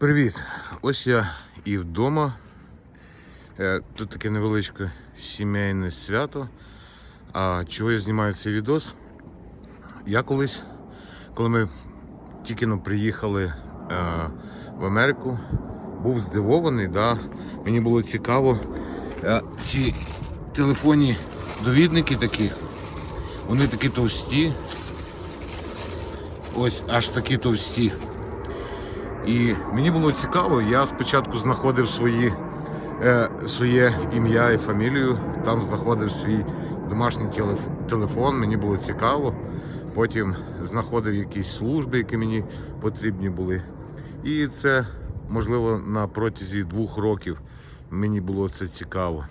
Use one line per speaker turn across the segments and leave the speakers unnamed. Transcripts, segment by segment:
Привіт! Ось я і вдома. Е, Тут таке невеличке сімейне свято. А чого я знімаю цей відос? Я колись, коли ми тільки но приїхали е, в Америку, був здивований. Да? Мені було цікаво, е, ці телефонні довідники такі, вони такі товсті. Ось аж такі товсті. І мені було цікаво, я спочатку знаходив свої, е, своє ім'я і фамілію, там знаходив свій домашній телеф- телефон, мені було цікаво. Потім знаходив якісь служби, які мені потрібні були. І це, можливо, на протязі двох років мені було це цікаво.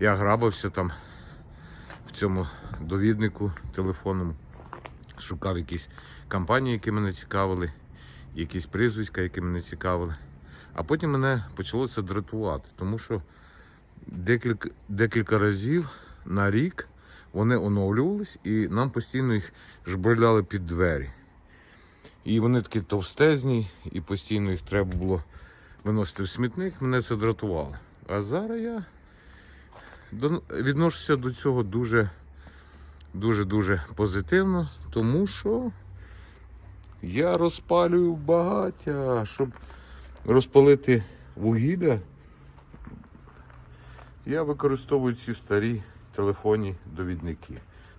Я грабився там в цьому довіднику телефонному, шукав якісь компанії, які мене цікавили якісь прізвиська, які мене цікавили. А потім мене почало це дратувати, тому що декілька, декілька разів на рік вони оновлювались і нам постійно їх жбурляли під двері. І вони такі товстезні, і постійно їх треба було виносити в смітник, мене це дратувало. А зараз я відношуся до цього дуже дуже-дуже позитивно, тому що я розпалюю багаття, щоб розпалити вугілля. Я використовую ці старі телефонні довідники.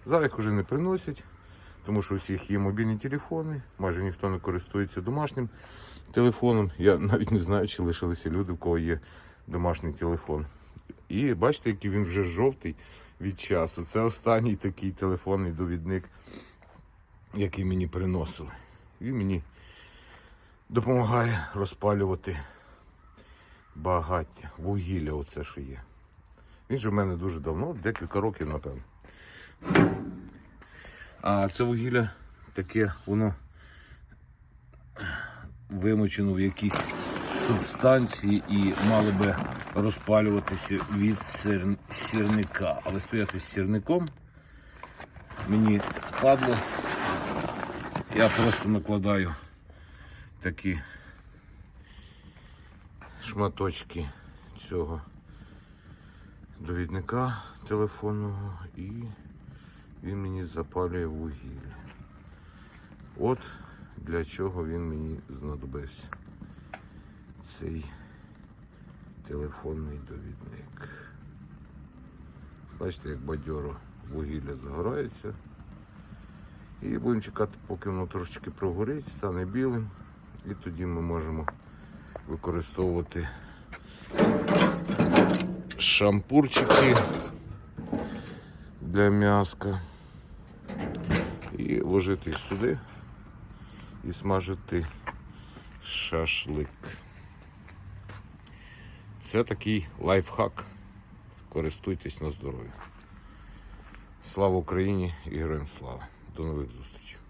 Зараз їх вже не приносять, тому що у всіх є мобільні телефони, майже ніхто не користується домашнім телефоном. Я навіть не знаю, чи лишилися люди, у кого є домашній телефон. І бачите, який він вже жовтий від часу. Це останній такий телефонний довідник, який мені приносили. Він мені допомагає розпалювати багаття, вугілля, оце що є. Він же в мене дуже давно, декілька років, напевно. А це вугілля таке, воно вимочено в якійсь субстанції і мало би розпалюватися від сир- сірника. Але стояти з сірником мені впадло. Я просто накладаю такі шматочки цього довідника телефонного і він мені запалює вугілля. От для чого він мені знадобився. Цей телефонний довідник. Бачите, як бадьоро вугілля загорається. І будемо чекати, поки воно трошечки прогорить, стане білим. І тоді ми можемо використовувати шампурчики для м'яска. І вложити їх сюди і смажити шашлик. Це такий лайфхак. Користуйтесь на здоров'я. Слава Україні і героям слава. До нових зустрічей.